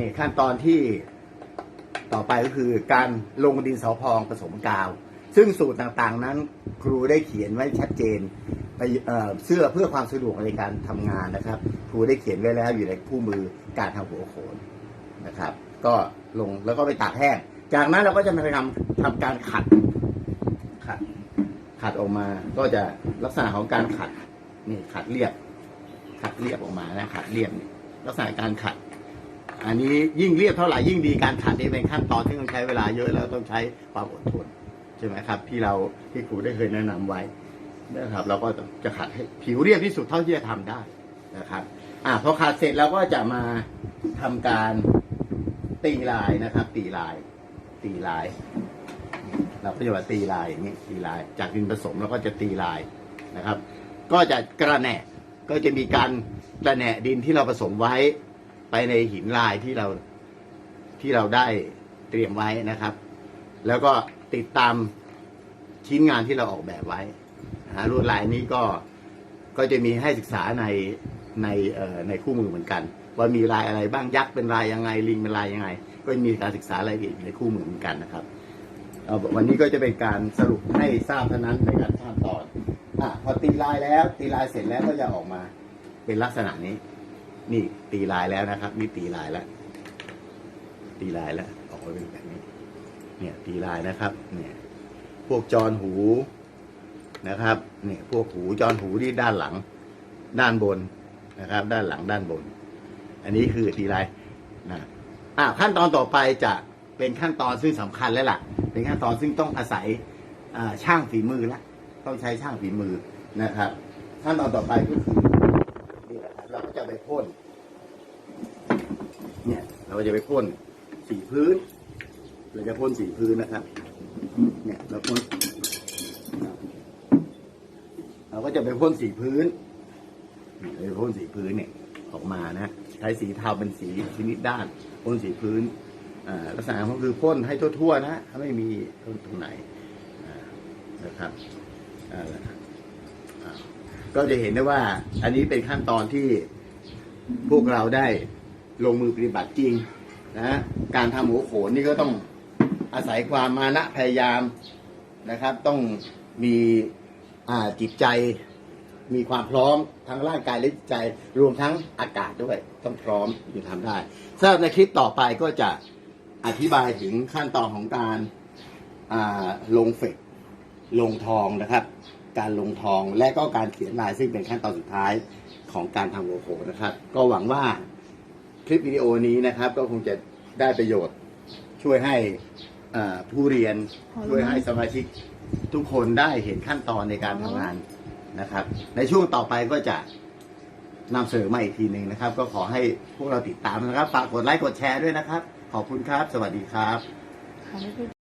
นี่ขั้นตอนที่ต่อไปก็คือการลงดินสอพองผสมกาว ซึ่งสูตรต่างๆนั้น ครูได้เขียนไว้ชัดเจนไปเเสื้อเพื่อความสะดวกในการทำงานนะครับ ครูได้เขียนไว้แล้วอยู่ในคู่มือการทำหัวโขนนะครับ ก็ลงแล้วก็ไปตากแห้ง จากนั้นเราก็จะมาทำทำการขัดขัด ขัดออกมา ก็จะลักษณะของการขัดนี่ขัดเรียบ ขัดเรียบออกมานะขัดเรียบนี่ลักษณะการขัด อันนี้ยิ่งเรียบเท่าไหร่ยิ่งดีการขัดนี่เป็นขั้นตอนที่ต้องใช้เวลาเยอะแล้วต้องใช้ความอดทนใช่ไหมครับ ที่เราที่ครูได้เคยแนะนำไว้นะครับ เราก็จะขัดให้ผิวเรียบที่สุดเท่าที่จะทำได้นะครับ อ่าพอขัดเสร็จเราก็จะมาทำการตีลายนะครับ ตีลาย ตีลาย เราก็จะมาตีลายอย่างนี้ตีลาย จากดินผสมเราก็จะตีลายนะครับ ก็จะกระแหนก็จะมีการกระแหนดินที่เราผสมไว้ ไปในหินลายที่เราที่เราได้เตรียมไว้นะครับ แล้วก็ติดตามชิ้นงานที่เราออกแบบไว้นะฮะลวดลายนี้ก็ก็จะมีให้ศึกษาในในในคู่มือเหมือนกัน ว่ามีลายอะไรบ้างยักษ์เป็นลายยังไงลิงเป็นลายยังไง ก็มีการศึกษารายละเอียดในคู่มือเหมือนกันนะครับวันนี้ก็จะเป็นการสรุปให้ทราบเท่านั้นในการขั้นตอนอะพอตีลายแล้วตีลายเสร็จแล้วก็จะออกมาเป็นลักษณะนี้ นี่ตีลายแล้วนะครับ นี่ตีลายแล้ว ตีลายแล้วออกมาเป็นแบบนี้ เนี่ย ตีลายนะครับ เนี่ย พวกจอนหูนะครับ เนี่ย พวกหูจอนหูที่ด้านหลัง ด้านบนนะครับ ด้านหลังด้านบน อันนี้คือตีลายนะอะขั้นตอนต่อไปจะเป็นขั้นตอนซึ่งสำคัญแล้วล่ะ เป็นขั้นตอนซึ่งต้องอาศัยช่างฝีมือละต้องใช้ช่างฝีมือนะครับ ขั้นตอนต่อไปก็คือ พ่นเนี่ยเราก็จะไปพ่นสีพื้นเราจะพ่นสีพื้นนะครับ เนี่ยเราพ่นเราก็จะไปพ่นสีพื้นเราจะพ่นสีพื้นเนี่ยออกมานะใช้สีเทาเป็นสีชนิดด้านพ่นสีพื้นลักษณะก็คือพ่นให้ทั่วๆนะถ้าไม่มีตรงไหนนะครับก็จะเห็นได้ว่าอันนี้เป็นขั้นตอนที่ พวกเราได้ลงมือปฏิบัติจริงนะการทำหัวโขนนี่ก็ต้องอาศัยความมานะพยายามนะครับ ต้องมีจิตใจ มีความพร้อมทั้งร่างกายและจิตใจรวมทั้งอากาศด้วย ต้องพร้อมถึงทำได้สำหรับในคลิปต่อไปก็จะอธิบายถึงขั้นตอนของการาลงเฟกลงทองนะครับ การลงทองและก็การเขียนลายซึ่งเป็นขั้นตอนสุดท้ายของการทำโลโก้นะครับ ก็หวังว่าคลิปวิดีโอนี้นะครับ ก็คงจะได้ประโยชน์ช่วยให้อ่าผู้เรียนช่วยให้สมาชิกทุกคนได้เห็นขั้นตอนในการทำงานนะครับ ในช่วงต่อไปก็จะนำเสนอมาอีกทีหนึ่งนะครับ ก็ขอให้พวกเราติดตามนะครับฝากกดไลค์กดแชร์ด้วยนะครับ ขอบคุณครับ สวัสดีครับค่ะ